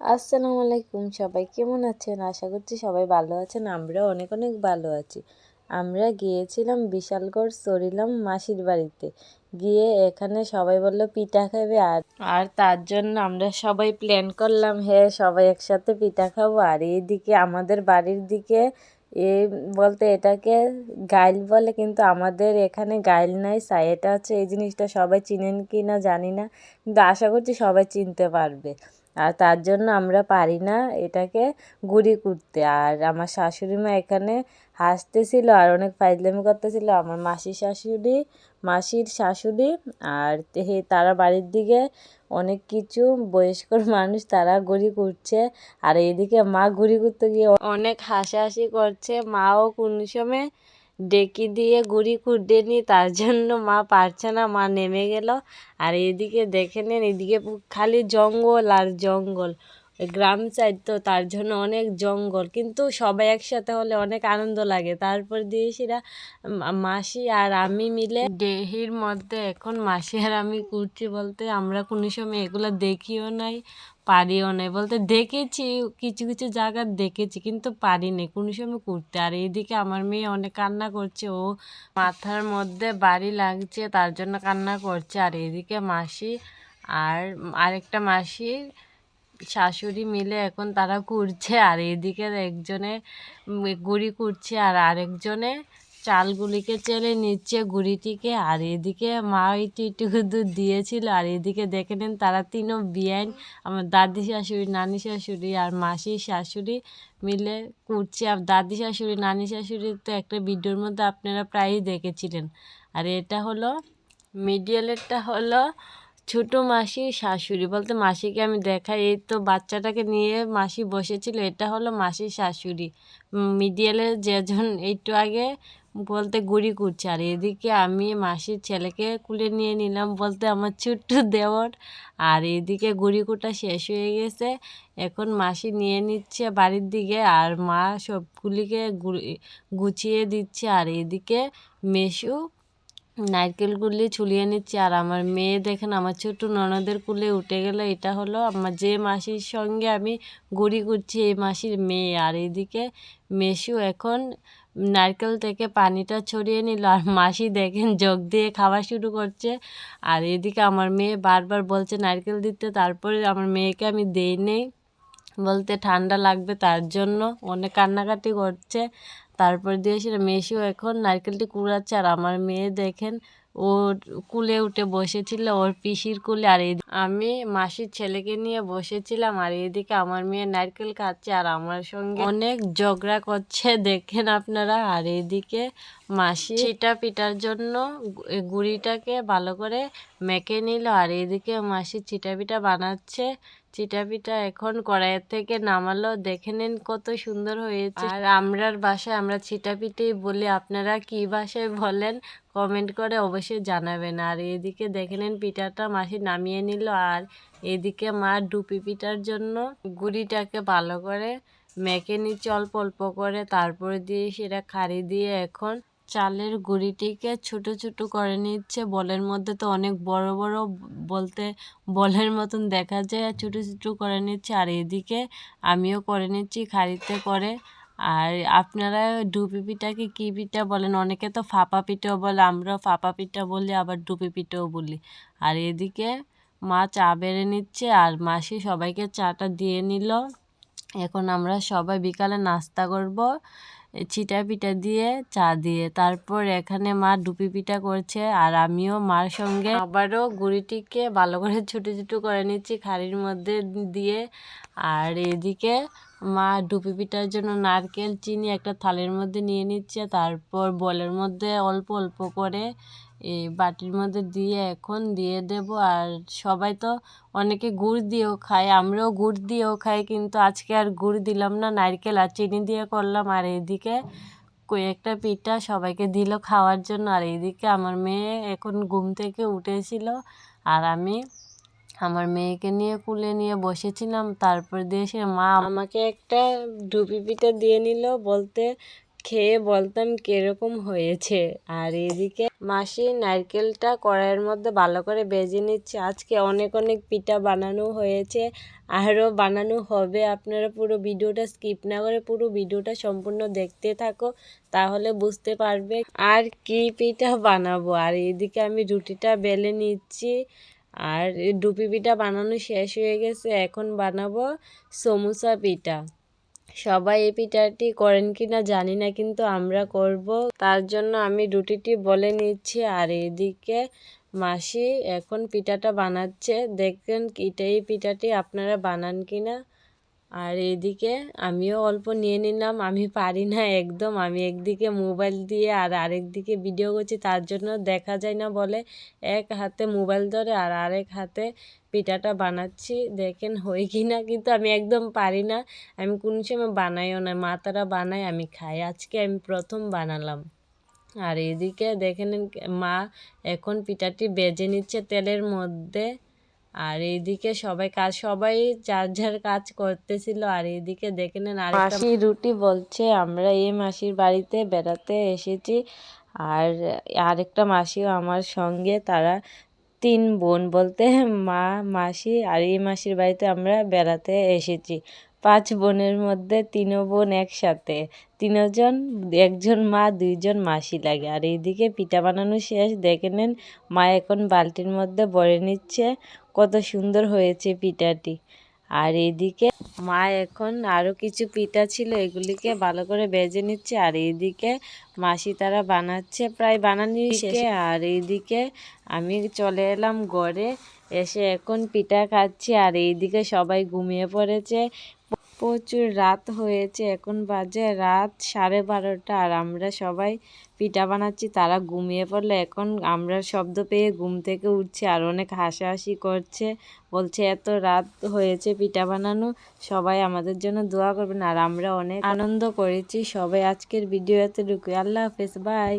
আসসালামু আলাইকুম সবাই, কেমন আছেন? আশা করছি সবাই ভালো আছেন আমরা অনেক অনেক ভালো আছি। আমরা গিয়েছিলাম বিশালগড় সরিলাম মাসির বাড়িতে। গিয়ে এখানে সবাই বলল পিঠা খাবে আর আর তার জন্য আমরা সবাই প্ল্যান করলাম হ্যাঁ সবাই একসাথে পিঠা খাব। আর এইদিকে আমাদের বাড়ির দিকে, এ, বলতে এটাকে গাইল বলে, কিন্তু আমাদের এখানে গাইল নাই সাই এটা হচ্ছে এই জিনিসটা সবাই চিনেন কি না জানি না, কিন্তু আশা করছি সবাই চিনতে পারবে। আর তার জন্য আমরা পারি না এটাকে গুড়ি করতে। আর আমার শাশুড়ি মা এখানে হাসতেছিল আর অনেক ফাইজলামি করতেছিল। আমার মাসির শাশুড়ি মাসির শাশুড়ি আর হে তারা বাড়ির দিকে অনেক কিছু বয়স্ক মানুষ তারা ঘুড়ি করছে। আর এইদিকে মা ঘুড়ি করতে গিয়ে অনেক হাসাহাসি করছে। মাও কোনো সময় ডেকি দিয়ে গুড়ি কুড়েনি তার জন্য মা পারছে না, মা নেমে গেল। আর এদিকে দেখে নেন, এদিকে খালি জঙ্গল আর জঙ্গল। গ্রাম সাইড তো তার জন্য অনেক জঙ্গল, কিন্তু সবাই একসাথে হলে অনেক আনন্দ লাগে। তারপর দিয়ে সেটা মাসি আর আমি মিলে দেহির মধ্যে, এখন মাসি আর আমি করছি বলতে আমরা কোনো সময় এগুলো দেখিও নাই। পারিও নাই বলতে দেখেছি, কিছু কিছু জায়গা দেখেছি, কিন্তু পারিনি। কোনো সময় করতে আর এইদিকে আমার মেয়ে অনেক কান্না করছে। ও মাথার মধ্যে বাড়ি লাগছে, তার জন্য কান্না করছে। আর এদিকে মাসি আর আরেকটা মাসির শাশুড়ি মিলে এখন তারা করছে আর এদিকে একজনে গুড়ি করছে আর আরেকজনে চালগুলিকে চেলে নিচ্ছে গুড়িটিকে, আর এদিকে মা একটু একটু দুধ দিয়েছিল, আর এদিকে দেখে নেন তারা তিনও বিয়াইন। আমার দাদি শাশুড়ি, নানি শাশুড়ি আর মাসির শাশুড়ি মিলে করছে। আর দাদি শাশুড়ি, নানি শাশুড়ি তো একটা ভিডিওর মধ্যে আপনারা প্রায়ই দেখেছিলেন। আর এটা হলো মিডিয়ালেরটা হলো ছোট মাসি শাশুড়ি। বলতে মাসিকে আমি দেখাই, এই তো বাচ্চাটাকে নিয়ে মাসি বসেছিল, এটা হলো মাসির শাশুড়ি। মিডিয়ালে যেজন একটু আগে বলতে গুড়ি করছে। আর এদিকে আমি মাসির ছেলেকে কুলে নিয়ে নিলাম বলতে আমার ছোট্ট দেওয়ার। আর এদিকে গুড়ি কুটা শেষ হয়ে গেছে। এখন মাসি নিয়ে নিচ্ছে বাড়ির দিকে আর মা সবগুলিকে গুছিয়ে দিচ্ছে। আর এদিকে মেশু নারকেলগুলি ছুলিয়ে নিচ্ছে। আর আমার মেয়ে দেখেন আমার ছোট ননদের কুলে উঠে গেল। এটা হলো আমার যে মাসির সঙ্গে আমি গুড়ি করছি, এই মাসির মেয়ে। আর এদিকে মেশু এখন নারকেল থেকে পানিটা ছড়িয়ে নিল আর মাসি দেখেন যোগ দিয়ে খাওয়া শুরু করছে। আর এদিকে আমার মেয়ে বারবার বলছে, নারকেল দিতে তারপরে আমার মেয়েকে আমি দেই নেই। বলতে, ঠান্ডা লাগবে তার জন্য। অনেক কান্নাকাটি করছে। তারপর দিয়ে সেটা মেশিও এখন নারকেলটি কুড়াচ্ছে। আর আমার মেয়ে দেখেন ওর কুলে উঠে বসেছিল, ওর পিসির কুলে। আর এই আমি মাসির ছেলেকে নিয়ে বসেছিলাম, আর এদিকে আমার মেয়ে নারকেল খাচ্ছে, আর আমার সঙ্গে অনেক ঝগড়া করছে, দেখেন আপনারা। আর এদিকে মাসি চিটা পিটার জন্য গুড়িটাকে ভালো করে মেখে নিল, আর এদিকে মাসি চিটা পিঠা বানাচ্ছে। চিটা পিঠা এখন কড়াইয়ের থেকে নামালো। দেখে নিন কত সুন্দর হয়েছে। আর আমরার বাসায় আমরা চিটা পিঠেই বলি, আপনারা কি ভাষায় বলেন, কমেন্ট করে অবশ্যই জানাবেন। আর এদিকে দেখে নিন পিঠাটা মাসি নামিয়ে নিল। আর এদিকে মা ডুপি পিঠার জন্য গুড়িটাকে ভালো করে মেখে নিচ্ছে, অল্প অল্প করে। তারপরে দিয়ে সেটা খাড়ি দিয়ে এখন চালের গুঁড়িটিকে ছোট ছোট করে নিচ্ছে। বলের মধ্যে তো অনেক বড় বড় বলতে বলের মতন দেখা যায়, আর ছোটো ছোটো করে নিচ্ছে। আর এদিকে আমিও করে নিচ্ছি খাড়িতে করে। আর আপনারা ডুবি পিঠাকে কী পিঠা বলেন? অনেকে তো ফাঁপা পিঠাও বলে আমরা ফাঁপা পিঠা বলি, আবার ডুবি পিঠাও বলি। আর এদিকে মা চা বেড়ে নিচ্ছে, আর মাসি সবাইকে চাটা দিয়ে নিল। এখন আমরা সবাই বিকালে নাস্তা করব। চিটা পিঠা দিয়ে, চা দিয়ে। তারপর এখানে মা ডুপি পিঠা করছে আর আমিও মার সঙ্গে আবারও গুড়িটিকে ভালো করে ছুটো ছুটো করে নিচ্ছি খাড়ির মধ্যে দিয়ে। আর এদিকে মা ডুপি পিঠার জন্য নারকেল, চিনি একটা থালের মধ্যে নিয়ে নিচ্ছে। তারপর বলের মধ্যে অল্প অল্প করে এই বাটির মধ্যে দিয়ে এখন দিয়ে দেব। আর সবাই তো অনেকে গুড় দিয়েও খায়, আমরাও গুড় দিয়েও খাই, কিন্তু আজকে আর গুড় দিলাম না, নারকেল আর চিনি দিয়ে করলাম। আর এদিকে কয়েকটা পিঠা সবাইকে দিল খাওয়ার জন্য। আর এইদিকে আমার মেয়ে এখন ঘুম থেকে উঠেছিল। আর আমি আমার মেয়েকে নিয়ে কুলে নিয়ে বসেছিলাম। তারপর দিয়ে সে মা আমাকে একটা ডুবি পিঠা দিয়ে নিল বলতে খেয়ে বলতাম কীরকম হয়েছে। আর এদিকে মাসি নারকেলটা কড়াইয়ের মধ্যে ভালো করে বেজে নিচ্ছে। আজকে অনেক অনেক পিঠা বানানো হয়েছে। আরও বানানো হবে। আপনারা পুরো ভিডিওটা স্কিপ না করে পুরো ভিডিওটা সম্পূর্ণ দেখতে থাকো, তাহলে বুঝতে পারবে আর কি পিঠা বানাবো। আর এদিকে আমি রুটিটা বেলে নিচ্ছি। আর ডুপি পিঠা বানানো শেষ হয়ে গেছে। এখন বানাবো সমুসা পিঠা। সবাই এই পিঠাটি করেন কি না জানি না, কিন্তু আমরা করব। তার জন্য আমি রুটিটি বলে নিচ্ছি। আর এদিকে মাসি এখন পিঠাটা বানাচ্ছে। দেখবেন এই পিঠাটি আপনারা বানান কি না আর এদিকে আমিও অল্প নিয়ে নিলাম, আমি পারি না একদম। আমি একদিকে মোবাইল দিয়ে আর আরেক দিকে ভিডিও করছি, তার জন্য দেখা যায় না বলে এক হাতে মোবাইল ধরে আর আরেক হাতে পিঠাটা বানাচ্ছি। দেখেন হয় কি না কিন্তু আমি একদম পারি না। আমি কোন সময় বানাইও না মা তারা বানায় আমি খাই। আজকে আমি প্রথম বানালাম। আর এদিকে দেখেন মা এখন পিঠাটি বেজে নিচ্ছে তেলের মধ্যে। আর এইদিকে সবাই কাজ, সবাই যার যার কাজ করতেছিল, আর এইদিকে দেখে নেন আর মাসি রুটি বলছে, আমরা এই মাসির বাড়িতে বেড়াতে এসেছি। আর আরেকটা মাসিও আমার সঙ্গে, তারা তিন বোন বলতে মা, মাসি আর এই মাসির বাড়িতে আমরা বেড়াতে এসেছি। পাঁচ বোনের মধ্যে তিনও বোন একসাথে। তিনজন, একজন মা, দুইজন মাসি লাগে। আর এইদিকে পিঠা বানানো শেষ। দেখে নেন, মা এখন বালতির মধ্যে বড়ে নিচ্ছে। কত সুন্দর হয়েছে পিঠাটি। আর এদিকে মা এখন আরও কিছু পিঠা ছিল এগুলিকে ভালো করে বেজে নিচ্ছে। আর এইদিকে মাসি তারা বানাচ্ছে প্রায় বানানি শেষে। আর এইদিকে আমি চলে এলাম ঘরে এসে এখন পিঠা খাচ্ছি। আর এইদিকে সবাই ঘুমিয়ে পড়েছে। প্রচুর রাত হয়েছে এখন বাজে রাত সাড়ে বারোটা। আর আমরা সবাই পিঠা বানাচ্ছি, তারা ঘুমিয়ে পড়লে এখন আমরা শব্দ পেয়ে ঘুম থেকে উঠছি আর অনেক হাসাহাসি করছে, বলছে, এত রাত হয়েছে পিঠা বানানো, সবাই আমাদের জন্য দোয়া করবেন। আর আমরা অনেক আনন্দ করেছি। সবাই আজকের ভিডিও এতে ঢুকে আল্লাহ হাফেজ, বাই।